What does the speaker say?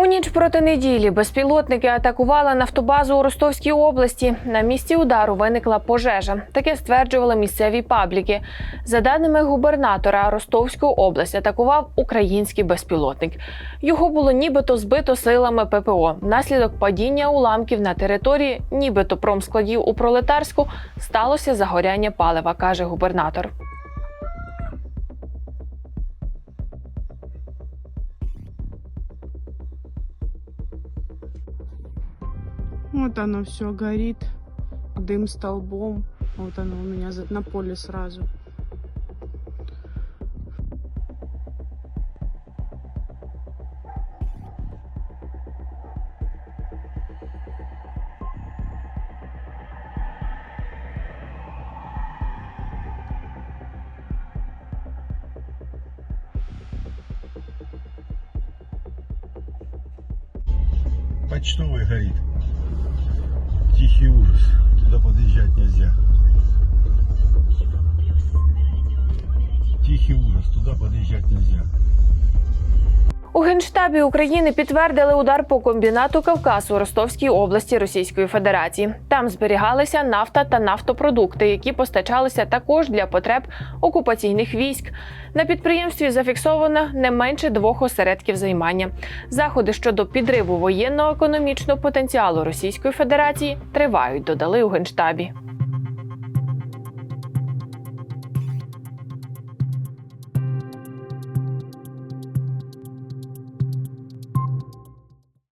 У ніч проти неділі безпілотники атакували нафтобазу у Ростовській області. На місці удару виникла пожежа. Таке стверджували місцеві пабліки. За даними губернатора, Ростовську область атакував український безпілотник. Його було нібито збито силами ППО. Внаслідок падіння уламків на території, нібито промскладів у пролетарську, сталося загоряння палива, каже губернатор. Вот оно все горит, дым столбом. Вот оно у меня на поле сразу. Почтовый горит. Тихий ужас. Туда подъезжать нельзя. Тихий ужас. Туда подъезжать нельзя. У генштабі України підтвердили удар по комбінату Кавказ у Ростовській області Російської Федерації. Там зберігалися нафта та нафтопродукти, які постачалися також для потреб окупаційних військ. На підприємстві зафіксовано не менше двох осередків займання. Заходи щодо підриву воєнно-економічного потенціалу Російської Федерації тривають, додали у генштабі.